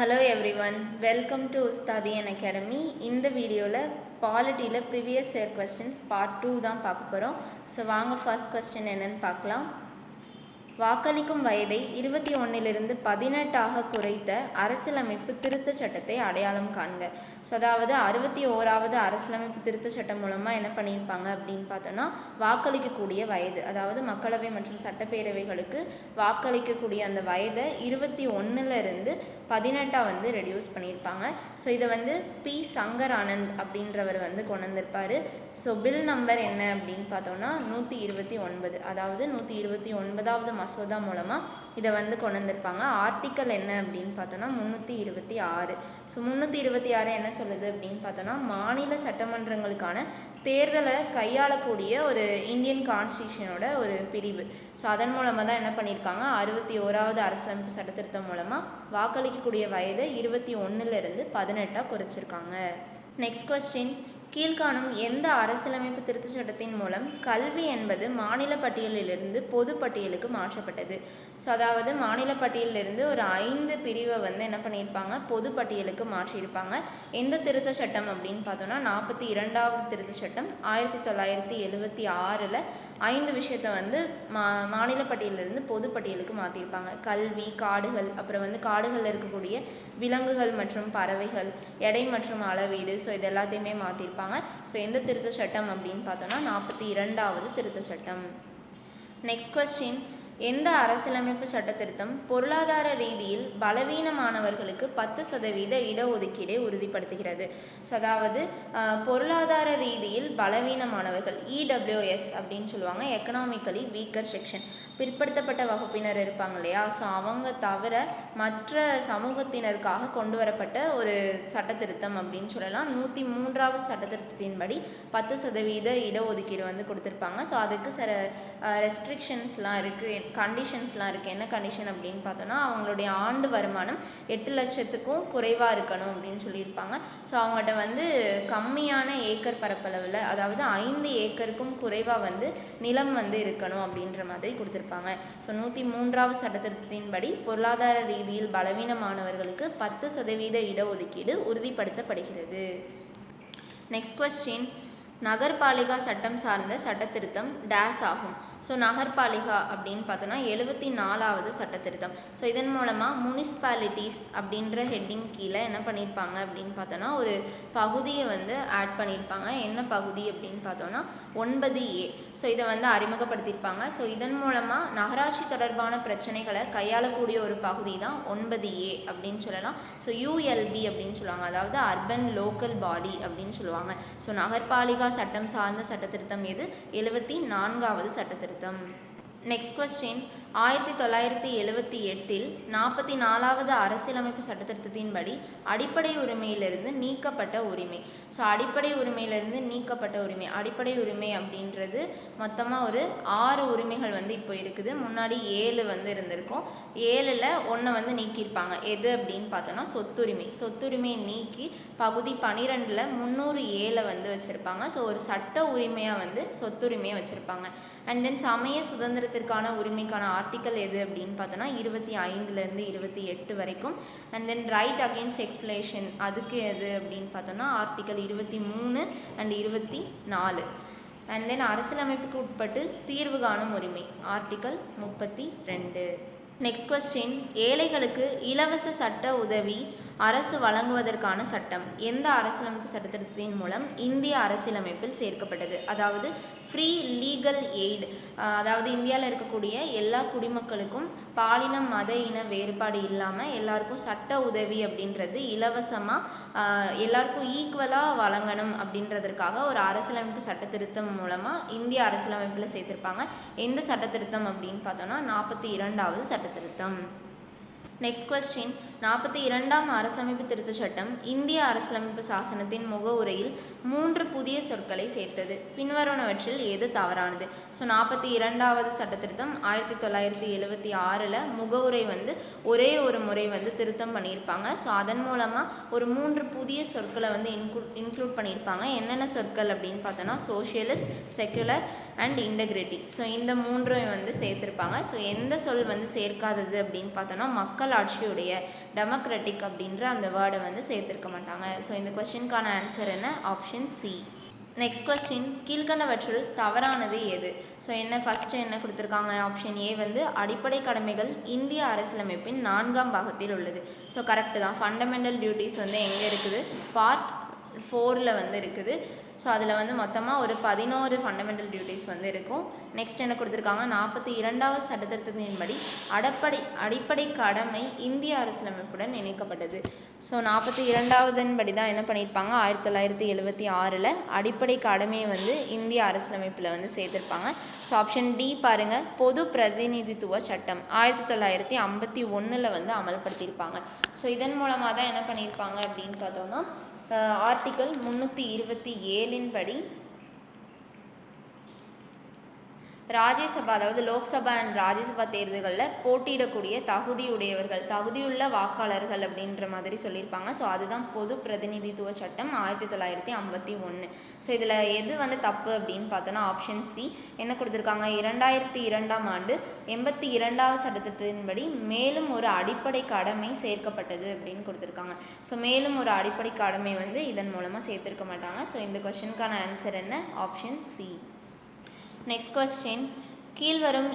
Hello everyone welcome to உஸ்தாதியன் academy இந்த வீடியோவில் பாலிட்டியில் previous year questions part two தான் பார்க்க போகிறோம் ஸோ வாங்க ஃபர்ஸ்ட் கொஸ்டின் என்னென்னு பார்க்கலாம். வாக்களிக்கும் வயதை இருபத்தி ஒன்றிலிருந்து பதினெட்டாக குறைத்த அரசியலமைப்பு திருத்தச் சட்டத்தை அடையாளம் காண்க. ஸோ அதாவது அறுபத்தி ஓராவது அரசியலமைப்பு திருத்தச் சட்டம் மூலமாக என்ன பண்ணியிருப்பாங்க அப்படின்னு பார்த்தோன்னா வாக்களிக்கக்கூடிய வயது அதாவது மக்களவை மற்றும் சட்டப்பேரவைகளுக்கு வாக்களிக்கக்கூடிய அந்த வயதை இருபத்தி ஒன்றுலேருந்து பதினெட்டாக வந்து ரெடியூஸ் பண்ணியிருப்பாங்க. ஸோ இதை வந்து பி. சங்கர் ஆனந்த் அப்படின்றவர் வந்து கொண்டு வந்திருப்பார். ஸோ பில் நம்பர் என்ன அப்படின்னு பார்த்தோன்னா நூற்றி இருபத்தி ஒன்பது அதாவது நூற்றி இருபத்தி ஒன்பதாவது மசோதா மூலமாக இதை வந்து கொண்டு வந்திருப்பாங்க. ஆர்டிக்கல் என்ன அப்படின்னு பார்த்தோன்னா முந்நூற்றி இருபத்தி ஆறு. ஸோ முந்நூற்றி இருபத்தி ஆறு என்ன சொல்லுது அப்படின்னு பார்த்தோன்னா மாநில சட்டமன்றங்களுக்கான தேர்தலை கையாளக்கூடிய ஒரு இந்தியன் கான்ஸ்டியூஷனோட ஒரு பிரிவு. ஸோ அதன் மூலமாக தான் என்ன பண்ணியிருக்காங்க? அறுபத்தி ஓராவது அரசியலமைப்பு சட்டத்திருத்தம் மூலமாக வாக்களிக்கக்கூடிய வயதை இருபத்தி ஒன்றுலேருந்து பதினெட்டாக குறைச்சிருக்காங்க. நெக்ஸ்ட் கொஸ்டின் கீழ்காணும் எந்த அரசியலமைப்பு திருத்தச் சட்டத்தின் மூலம் கல்வி என்பது மாநில பட்டியலிலிருந்து பொது பட்டியலுக்கு மாற்றப்பட்டது. ஸோ அதாவது மாநில பட்டியலிலிருந்து ஒரு ஐந்து பிரிவை வந்து என்ன பண்ணியிருப்பாங்க? பொது பட்டியலுக்கு மாற்றியிருப்பாங்க. எந்த திருத்த சட்டம் அப்படின்னு பார்த்தோன்னா நாற்பத்தி இரண்டாவது திருத்த சட்டம் ஆயிரத்தி தொள்ளாயிரத்தி எழுபத்தி ஆறில் ஐந்து விஷயத்த வந்து மா மாநில பட்டியலிருந்து பொது பட்டியலுக்கு மாற்றிருப்பாங்க கல்வி காடுகள் அப்புறம் வந்து காடுகளில் இருக்கக்கூடிய விலங்குகள் மற்றும் பறவைகள் எடை மற்றும் அளவீடு ஸோ இது எல்லாத்தையுமே மாற்றிருப்பாங்க ஸோ எந்த திருத்த சட்டம் அப்படின்னு பார்த்தோன்னா நாற்பத்தி இரண்டாவது திருத்த சட்டம். நெக்ஸ்ட் கொஸ்டின் எந்த அரசியலமைப்பு சட்ட திருத்தம் பொருளாதார ரீதியில் பலவீனமானவர்களுக்கு பத்து சதவீத இடஒதுக்கீடை உறுதிப்படுத்துகிறது. ஸோ அதாவது பொருளாதார ரீதியில் பலவீனமானவர்கள் இடபிள்யூஎஸ் அப்படின்னு சொல்லுவாங்க எக்கனாமிக்கலி வீக்கர் செக்ஷன் பிற்படுத்தப்பட்ட வகுப்பினர் இருப்பாங்க இல்லையா? ஸோ அவங்க தவிர மற்ற சமூகத்தினருக்காக கொண்டு வரப்பட்ட ஒரு சட்ட திருத்தம் அப்படின்னு சொல்லலாம். நூற்றி மூன்றாவது சட்ட திருத்தத்தின்படி பத்து சதவீத இடஒதுக்கீடு வந்து கொடுத்துருப்பாங்க. ஸோ அதுக்கு சில ரெஸ்ட்ரிக்ஷன்ஸ்லாம் இருக்குது கண்டிஷன்ஸ்லாம் இருக்குது என்ன கண்டிஷன் அப்படின்னு பார்த்தோன்னா அவங்களுடைய ஆண்டு வருமானம் எட்டு லட்சத்துக்கும் குறைவாக இருக்கணும் அப்படின்னு சொல்லியிருப்பாங்க. ஸோ அவங்கள்ட்ட வந்து கம்மியான ஏக்கர் பரப்பளவில் அதாவது ஐந்து ஏக்கருக்கும் குறைவாக வந்து நிலம் வந்து இருக்கணும் அப்படின்ற மாதிரி கொடுத்துருப்பாங்க. ஸோ நூற்றி மூன்றாவது சட்டத்திட்டத்தின்படி பொருளாதார ரீதியில் பலவீனமானவர்களுக்கு பத்து சதவீத இடஒதுக்கீடு உறுதிப்படுத்தப்படுகிறது. நெக்ஸ்ட் கொஸ்டின் நகர்பாலிகா சட்டம் சார்ந்த சட்டத்திருத்தம் டேஸ் ஆகும். ஸோ நகர்பாலிகா அப்படின்னு பார்த்தோன்னா எழுபத்தி நாலாவது சட்டத்திருத்தம். ஸோ இதன் மூலமாக முனிசிபாலிட்டிஸ் அப்படின்ற ஹெட்டிங் கீழே என்ன பண்ணியிருப்பாங்க அப்படின்னு பார்த்தோன்னா ஒரு பகுதியை வந்து ஆட் பண்ணியிருப்பாங்க என்ன பகுதி அப்படின்னு பார்த்தோன்னா ஒன்பது ஏ. ஸோ இதை வந்து அறிமுகப்படுத்தியிருப்பாங்க. ஸோ இதன் மூலமாக நகராட்சி தொடர்பான பிரச்சனைகளை கையாளக்கூடிய ஒரு பகுதி தான் ஒன்பது ஏ அப்படின்னு சொல்லலாம். ஸோ யூஎல்பி அப்படின்னு சொல்லுவாங்க. அதாவது அர்பன் லோக்கல் பாடி அப்படின்னு சொல்லுவாங்க. ஸோ நகர்பாலிகா சட்டம் சார்ந்த சட்டத்திருத்தம் எது? எழுபத்தி நான்காவது சட்டத்திருத்தம். நெக்ஸ்ட் கொஸ்டின் ஆயிரத்தி தொள்ளாயிரத்தி எழுவத்தி எட்டில் நாற்பத்தி நாலாவது அரசியலமைப்பு சட்டத்திருத்தத்தின்படி அடிப்படை உரிமையிலிருந்து நீக்கப்பட்ட உரிமை. ஸோ அடிப்படை உரிமையிலிருந்து நீக்கப்பட்ட உரிமை. அடிப்படை உரிமை அப்படின்றது மொத்தமாக ஒரு ஆறு உரிமைகள் வந்து இப்போ இருக்குது. முன்னாடி ஏழு வந்து இருந்திருக்கும். ஏழில் ஒன்றை வந்து நீக்கியிருப்பாங்க. எது அப்படின்னு பார்த்தோன்னா சொத்துரிமை. சொத்துரிமையை நீக்கி பகுதி பனிரெண்டில் முந்நூறு ஏழை வந்து வச்சுருப்பாங்க. ஸோ ஒரு சட்ட உரிமையாக வந்து சொத்துரிமையை வச்சுருப்பாங்க. அண்ட் தென் சமய சுதந்திரத்திற்கான உரிமைக்கான ஆர்டிக்கல் எது அப்படின்னு பார்த்தோன்னா இருபத்தி ஐந்துலேருந்து இருபத்தி எட்டு வரைக்கும். And then right against explanation அதுக்கு எது அப்படின்னு பார்த்தோன்னா ஆர்டிக்கல் இருபத்தி மூணு அண்ட் இருபத்தி நாலு. அண்ட் தென் அரசியலமைப்புக்கு உட்பட்டு தீர்வு காணும் உரிமை ஆர்டிக்கல் முப்பத்தி ரெண்டு. நெக்ஸ்ட் கொஸ்டின் ஏழைகளுக்கு இலவச சட்ட உதவி அரசு வழங்குவதற்கான சட்டம். எந்த அரசியலமைப்பு சட்டத்திட்டத்தின் மூலம் இந்திய அரசியலமைப்பில் சேர்க்கப்பட்டது? அதாவது ஃப்ரீ லீகல் எய்டு அதாவது இந்தியாவில் இருக்கக்கூடிய எல்லா குடிமக்களுக்கும் பாலினம் மத இன வேறுபாடு இல்லாமல் எல்லாருக்கும் சட்ட உதவி அப்படின்றது இலவசமாக எல்லாருக்கும் ஈக்குவலாக வழங்கணும் அப்படின்றதற்காக ஒரு அரசியலமைப்பு சட்ட திருத்தம் மூலமாக இந்திய அரசியலமைப்பில் சேர்த்துருப்பாங்க. எந்த சட்ட திருத்தம் அப்படின்னு பார்த்தோன்னா நாற்பத்தி இரண்டாவது சட்ட திருத்தம் நெக்ஸ்ட் கொஸ்டின் நாற்பத்தி இரண்டாம் அரசமைப்பு திருத்தச் சட்டம் இந்திய அரசியலமைப்பு சாசனத்தின் முகவுரையில் மூன்று புதிய சொற்களை சேர்த்தது. பின்வருவனவற்றில் எது தவறானது? ஸோ நாற்பத்தி இரண்டாவது சட்ட திருத்தம் ஆயிரத்தி தொள்ளாயிரத்தி எழுபத்தி ஆறில் முகவுரை வந்து ஒரே ஒரு முறை வந்து திருத்தம் பண்ணியிருப்பாங்க. ஸோ அதன் மூலமாக ஒரு மூன்று புதிய சொற்களை வந்து இன்க்ளூ இன்க்ளூட் பண்ணியிருப்பாங்க. என்னென்ன சொற்கள் அப்படின்னு பார்த்தோன்னா socialist secular and integrity so இந்த மூன்றும் வந்து சேர்த்துருப்பாங்க. ஸோ எந்த சொல் வந்து சேர்க்காதது அப்படின்னு பார்த்தோன்னா மக்கள் ஆட்சியுடைய டெமோக்ராட்டிக் அப்படின்ற அந்த வேர்டை வந்து சேர்த்துருக்க மாட்டாங்க. ஸோ இந்த கொஸ்டினுக்கான ஆன்சர் என்ன? ஆப்ஷன் சி நெக்ஸ்ட் கொஸ்டின் கீழ்கண்டவற்றுள் தவறானது எது ஸோ என்ன ஃபஸ்ட்டு என்ன கொடுத்துருக்காங்க? ஆப்ஷன் ஏ வந்து அடிப்படை கடமைகள் இந்திய அரசியலமைப்பின் நான்காம் பாகத்தில் உள்ளது. ஸோ கரெக்டு தான். ஃபண்டமெண்டல் டியூட்டிஸ் வந்து எங்கே இருக்குது? பார்ட் ஃபோரில் வந்து இருக்குது. ஸோ அதில் வந்து மொத்தமாக ஒரு பதினோரு ஃபண்டமெண்டல் டியூட்டிஸ் வந்து இருக்கும். நெக்ஸ்ட் என்ன கொடுத்துருக்காங்க நாற்பத்தி இரண்டாவது சட்டத்திட்டத்தின்படி அடப்படை அடிப்படை கடமை இந்திய அரசியலமைப்புடன் இணைக்கப்பட்டது. ஸோ நாற்பத்தி இரண்டாவதன் படி தான் என்ன பண்ணியிருப்பாங்க ஆயிரத்தி தொள்ளாயிரத்தி எழுபத்தி ஆறில் அடிப்படை கடமையை வந்து இந்திய அரசியலமைப்பில் வந்து சேர்த்துருப்பாங்க. ஸோ ஆப்ஷன் டி பாருங்கள் பொது பிரதிநிதித்துவ சட்டம் ஆயிரத்தி தொள்ளாயிரத்தி ஐம்பத்தி ஒன்றில் வந்து அமல்படுத்தியிருப்பாங்க. ஸோ இதன் மூலமாக தான் என்ன பண்ணியிருப்பாங்க அப்படின்னு பார்த்தோம்னா ஆர்டிக்கல் முந்நூற்றி இருபத்தி ஏழின் படி ராஜ்யசபா அதாவது லோக்சபா அண்ட் ராஜ்யசபா தேர்தல்களில் போட்டியிடக்கூடிய தகுதியுடையவர்கள் தகுதியுள்ள வாக்காளர்கள் அப்படின்ற மாதிரி சொல்லியிருப்பாங்க. ஸோ அதுதான் பொது பிரதிநிதித்துவ சட்டம் ஆயிரத்தி தொள்ளாயிரத்தி ஐம்பத்தி ஒன்று ஸோ இதில் எது வந்து தப்பு அப்படின்னு பார்த்தோன்னா ஆப்ஷன் சி என்ன கொடுத்துருக்காங்க? இரண்டாயிரத்தி இரண்டாம் ஆண்டு எண்பத்தி இரண்டாவது சட்டத்தின்படி மேலும் ஒரு அடிப்படை கடமை சேர்க்கப்பட்டது அப்படின்னு கொடுத்துருக்காங்க. ஸோ மேலும் ஒரு அடிப்படை கடமை வந்து இதன் மூலமாக சேர்த்துருக்க மாட்டாங்க. ஸோ இந்த கொஷனுக்கான ஆன்சர் என்ன? ஆப்ஷன் சி நெக்ஸ்ட் கொஸ்டின் கீழ்வரும்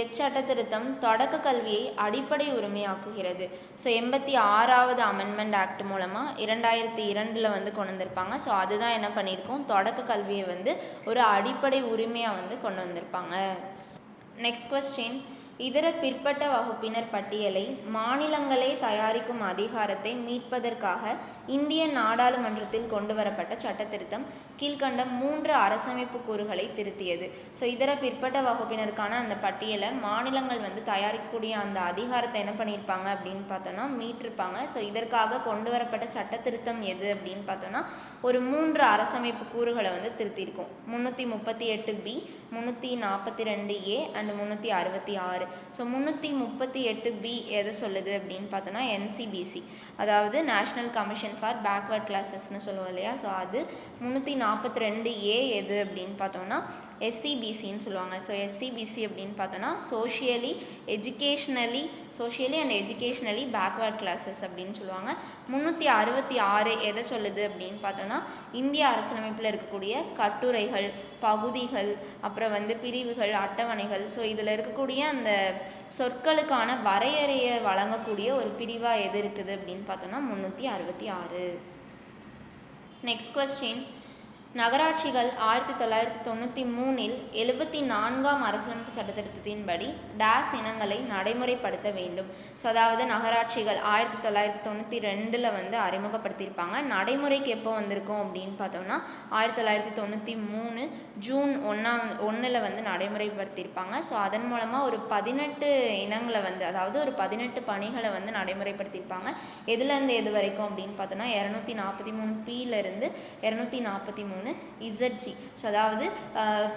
எச்சட்ட திருத்தம் தொடக்க கல்வியை அடிப்படை உரிமையாக்குகிறது. ஸோ எண்பத்தி ஆறாவது அமெண்ட்மெண்ட் ஆக்ட் மூலமாக இரண்டாயிரத்தி இரண்டில் வந்து கொண்டு வந்திருப்பாங்க. ஸோ அதுதான் என்ன பண்ணியிருக்கோம்? தொடக்க கல்வியை வந்து ஒரு அடிப்படை உரிமையாக வந்து கொண்டு வந்திருப்பாங்க. நெக்ஸ்ட் கொஸ்டின் இதர பிற்பட்ட வகுப்பினர் பட்டியலை மாநிலங்களே தயாரிக்கும் அதிகாரத்தை மீட்பதற்காக இந்திய நாடாளுமன்றத்தில் கொண்டு வரப்பட்ட சட்டத்திருத்தம் கீழ்கண்ட மூன்று அரசமைப்பு கூறுகளை திருத்தியது. ஸோ இதர பிற்பட்ட வகுப்பினருக்கான அந்த பட்டியலை மாநிலங்கள் வந்து தயாரிக்கக்கூடிய அந்த அதிகாரத்தை என்ன பண்ணியிருப்பாங்க அப்படின்னு பார்த்தோன்னா மீட்டிருப்பாங்க. ஸோ இதற்காக கொண்டு வரப்பட்ட சட்டத்திருத்தம் எது அப்படின்னு பார்த்தோன்னா ஒரு மூன்று அரசமைப்பு கூறுகளை வந்து திருத்தியிருக்கும். முந்நூற்றி முப்பத்தி எட்டு பி முந்நூற்றி நாற்பத்தி ரெண்டு ஏ அண்ட் முந்நூற்றி அறுபத்தி ஆறு. ஸோ முந்நூற்றி முப்பத்தி எட்டு பி எதை சொல்லுது அப்படின்னு பார்த்தோன்னா என்சிபிசி அதாவது நேஷ்னல் கமிஷன் ஃபார் பேக்வர்ட் கிளாஸஸ்னு சொல்லுவோம் இல்லையா? ஸோ அது முந்நூற்றி நாற்பத்தி ரெண்டு ஏ எது அப்படின்னு பார்த்தோம்னா எஸ்சிபிசின்னு சொல்லுவாங்க. ஸோ எஸ்சிபிசி அப்படின்னு பார்த்தோன்னா socially educationally socially and educationally backward classes அப்படின்னு சொல்லுவாங்க. முந்நூற்றி அறுபத்தி ஆறு எதை சொல்லுது அப்படின்னு பார்த்தோன்னா இந்திய அரசியலமைப்பில் இருக்கக்கூடிய கட்டுரைகள் பகுதிகள் அப்புறம் வந்து பிரிவுகள் அட்டவணைகள். ஸோ இதில் இருக்கக்கூடிய அந்த சொற்களுக்கான வரையறையை வழங்கக்கூடிய ஒரு பிரிவாக எது இருக்குது அப்படின்னு பார்த்தோன்னா முந்நூற்றி அறுபத்தி ஆறு. நெக்ஸ்ட் கொஸ்டின் நகராட்சிகள் ஆயிரத்தி தொள்ளாயிரத்தி தொண்ணூற்றி மூணில் எழுபத்தி நான்காம் அரசியலமைப்பு சட்டத்திருத்தத்தின்படி டேஸ் இனங்களை நடைமுறைப்படுத்த வேண்டும். ஸோ அதாவது நகராட்சிகள் ஆயிரத்தி தொள்ளாயிரத்தி தொண்ணூற்றி ரெண்டில் வந்து அறிமுகப்படுத்தியிருப்பாங்க. நடைமுறைக்கு எப்போ வந்திருக்கும் அப்படின்னு பார்த்தோம்னா ஆயிரத்தி தொள்ளாயிரத்தி தொண்ணூற்றி மூணு ஜூன் ஒன்றாம் ஒன்றில் வந்து நடைமுறைப்படுத்தியிருப்பாங்க. ஸோ அதன் மூலமாக ஒரு பதினெட்டு இனங்களை வந்து அதாவது ஒரு பதினெட்டு பணிகளை வந்து நடைமுறைப்படுத்தியிருப்பாங்க. எதுலேருந்து எது வரைக்கும் அப்படின்னு பார்த்தோன்னா இரநூத்தி நாற்பத்தி மூணு பியிலேருந்து இரநூத்தி நாற்பத்தி மூணு இசட்ஜி. ஸோ அதாவது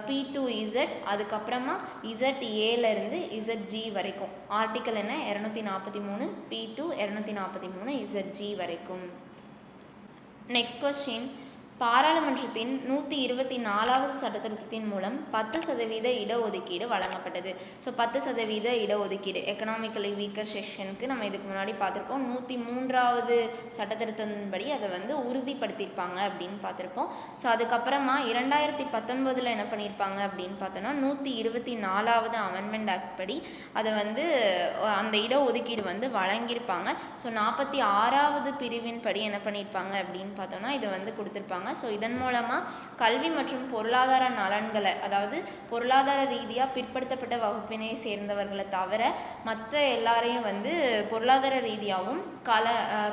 பி டு இசட் அதுக்கப்புறமா இசட் ஏலேருந்து இசட் ஜி வரைக்கும். ஆர்டிக்கல் என்ன? இரநூத்தி நாற்பத்தி மூணு பி டு இரநூத்தி நாற்பத்தி மூணு இசட் ஜி வரைக்கும். நெக்ஸ்ட் கொஸ்டின் பாராளுமன்றத்தின் நூற்றி இருபத்தி நாலாவது சட்டத்திருத்தத்தின் மூலம் பத்து சதவீத இடஒதுக்கீடு வழங்கப்பட்டது. ஸோ பத்து சதவீத இடஒதுக்கீடு எக்கனாமிக்கலி வீக்கர் செஷனுக்கு நம்ம இதுக்கு முன்னாடி பார்த்துருப்போம். நூற்றி மூன்றாவது சட்டத்திருத்தத்தின்படி அதை வந்து உறுதிப்படுத்தியிருப்பாங்க அப்படின்னு பார்த்துருப்போம். ஸோ அதுக்கப்புறமா இரண்டாயிரத்தி பத்தொன்பதில் என்ன பண்ணியிருப்பாங்க அப்படின்னு பார்த்தோன்னா நூற்றி இருபத்தி நாலாவது அமெண்ட்மெண்ட் ஆக்ட் படி அதை வந்து அந்த இடஒதுக்கீடு வந்து வழங்கியிருப்பாங்க. ஸோ நாற்பத்தி ஆறாவது பிரிவின் படி என்ன பண்ணியிருப்பாங்க அப்படின்னு பார்த்தோன்னா இதை வந்து கொடுத்துருப்பாங்க. ஸோ இதன் மூலமாக கல்வி மற்றும் பொருளாதார நலன்களை அதாவது பொருளாதார ரீதியாக பிற்படுத்தப்பட்ட வகுப்பினை சேர்ந்தவர்களை தவிர மற்ற எல்லாரையும் வந்து பொருளாதார ரீதியாகவும் கல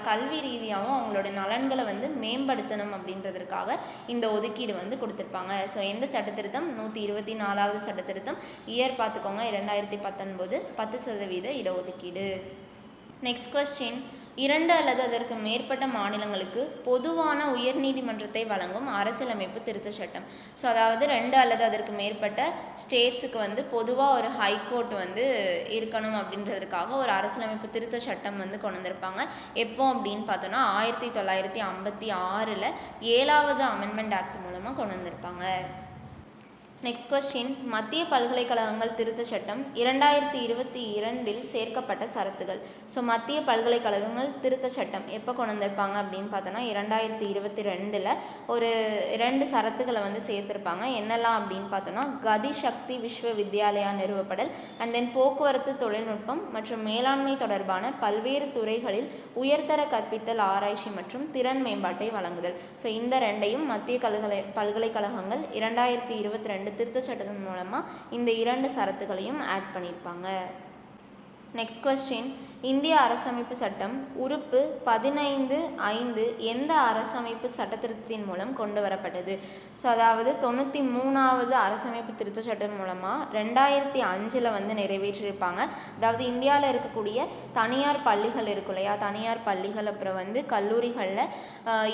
கல்வி ரீதியாகவும் அவங்களோட நலன்களை வந்து மேம்படுத்தணும் அப்படின்றதற்காக இந்த ஒதுக்கீடு வந்து கொடுத்துருப்பாங்க. ஸோ எந்த சட்டத்திருத்தம்? நூற்றி இருபத்தி நாலாவது சட்டத்திருத்தம். இயர் பார்த்துக்கோங்க. இரண்டாயிரத்தி பத்தொன்பது பத்து சதவீத இடஒதுக்கீடு. நெக்ஸ்ட் கொஸ்டின் இரண்டு அல்லது அதற்கு மேற்பட்ட மாநிலங்களுக்கு பொதுவான உயர்நீதிமன்றத்தை வழங்கும் அரசியலமைப்பு திருத்த சட்டம். ஸோ அதாவது ரெண்டு அல்லது அதற்கு மேற்பட்ட ஸ்டேட்ஸுக்கு வந்து பொதுவாக ஒரு ஹைகோர்ட் வந்து இருக்கணும் அப்படின்றதுக்காக ஒரு அரசியலமைப்பு திருத்த சட்டம் வந்து கொண்டு வந்திருப்பாங்க. எப்போ அப்படின்னு பார்த்தோன்னா ஆயிரத்தி தொள்ளாயிரத்தி ஐம்பத்தி ஆறில் ஏழாவது அமெண்ட்மெண்ட் ஆக்ட் மூலமாக கொண்டு வந்திருப்பாங்க. நெக்ஸ்ட் கொஸ்டின் மத்திய பல்கலைக்கழகங்கள் திருத்தச் சட்டம் இரண்டாயிரத்தி இருபத்தி இரண்டில் சேர்க்கப்பட்ட சரத்துகள். ஸோ மத்திய பல்கலைக்கழகங்கள் திருத்தச் சட்டம் எப்போ கொண்டு வந்திருப்பாங்க அப்படின்னு பார்த்தோன்னா இரண்டாயிரத்தி இருபத்தி ரெண்டில் ஒரு ரெண்டு சரத்துகளை வந்து சேர்த்துருப்பாங்க. என்னெல்லாம் அப்படின்னு பார்த்தோன்னா கதி சக்தி விஸ்வ வித்யாலயா நிறுவப்படல் அண்ட் தென் போக்குவரத்து தொழில்நுட்பம் மற்றும் மேலாண்மை தொடர்பான பல்வேறு துறைகளில் உயர்தர கற்பித்தல் ஆராய்ச்சி மற்றும் திறன் மேம்பாட்டை வழங்குதல். ஸோ இந்த ரெண்டையும் மத்திய கல்கலை பல்கலைக்கழகங்கள் இரண்டாயிரத்தி இருபத்தி ரெண்டு திருத்தச் சட்டத்தின் மூலமாக இந்த இரண்டு சரத்துகளையும் ஆட் பண்ணியிருப்பாங்க நெக்ஸ்ட் கொஸ்டின் இந்திய அரசமைப்பு சட்டம் உறுப்பு பதினைந்து ஐந்து எந்த அரசமைப்பு சட்டத்திருத்தத்தின் மூலம் கொண்டு வரப்பட்டது ஸோ அதாவது தொண்ணூற்றி மூணாவது அரசமைப்பு திருத்த சட்டம் மூலமாக ரெண்டாயிரத்தி அஞ்சில் வந்து நிறைவேற்றியிருப்பாங்க அதாவது இந்தியாவில் இருக்கக்கூடிய தனியார் பள்ளிகள் இருக்கும் இல்லையா? தனியார் பள்ளிகள் அப்புறம் வந்து கல்லூரிகளில்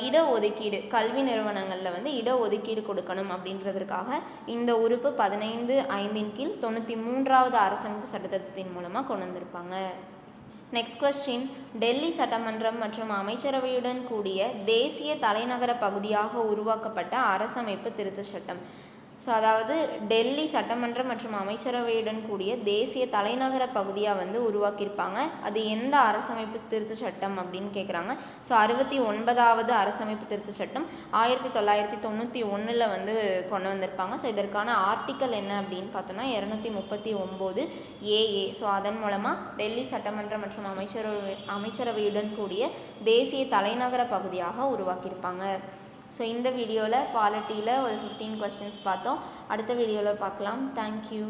இட ஒதுக்கீடு கல்வி நிறுவனங்களில் வந்து இட ஒதுக்கீடு கொடுக்கணும் அப்படின்றதற்காக இந்த உறுப்பு பதினைந்து ஐந்தின் கீழ் தொண்ணூற்றி மூன்றாவது அரசமைப்பு சட்டத்திட்டத்தின் மூலமாக கொண்டு வந்திருப்பாங்க. நெக்ஸ்ட் கொஸ்டின் டெல்லி சட்டமன்றம் மற்றும் அமைச்சரவையுடன் கூடிய தேசிய தலைநகர பகுதியாக உருவாக்கப்பட்ட அரசமைப்பு திருத்தச் சட்டம். ஸோ அதாவது டெல்லி சட்டமன்றம் மற்றும் அமைச்சரவையுடன் கூடிய தேசிய தலைநகர பகுதியாக வந்து உருவாக்கியிருப்பாங்க. அது எந்த அரசமைப்பு திருத்த சட்டம் அப்படின்னு கேட்குறாங்க ஸோ அறுபத்தி ஒன்பதாவது அரசமைப்பு திருத்த சட்டம் ஆயிரத்தி தொள்ளாயிரத்தி தொண்ணூற்றி ஒன்றில் வந்து கொண்டு வந்திருப்பாங்க. ஸோ இதற்கான ஆர்டிக்கல் என்ன அப்படின்னு பார்த்தோன்னா இரநூத்தி முப்பத்தி ஒம்பது ஏஏ ஸோ அதன் மூலமாக டெல்லி சட்டமன்றம் மற்றும் அமைச்சரவை அமைச்சரவையுடன் கூடிய தேசிய தலைநகர பகுதியாக உருவாக்கியிருப்பாங்க. ஸோ இந்த வீடியோவில் பாலிட்டியில் ஒரு ஃபிஃப்டீன் கொஸ்டின்ஸ் பார்த்தோம். அடுத்த வீடியோவில் பார்க்கலாம். தேங்க்யூ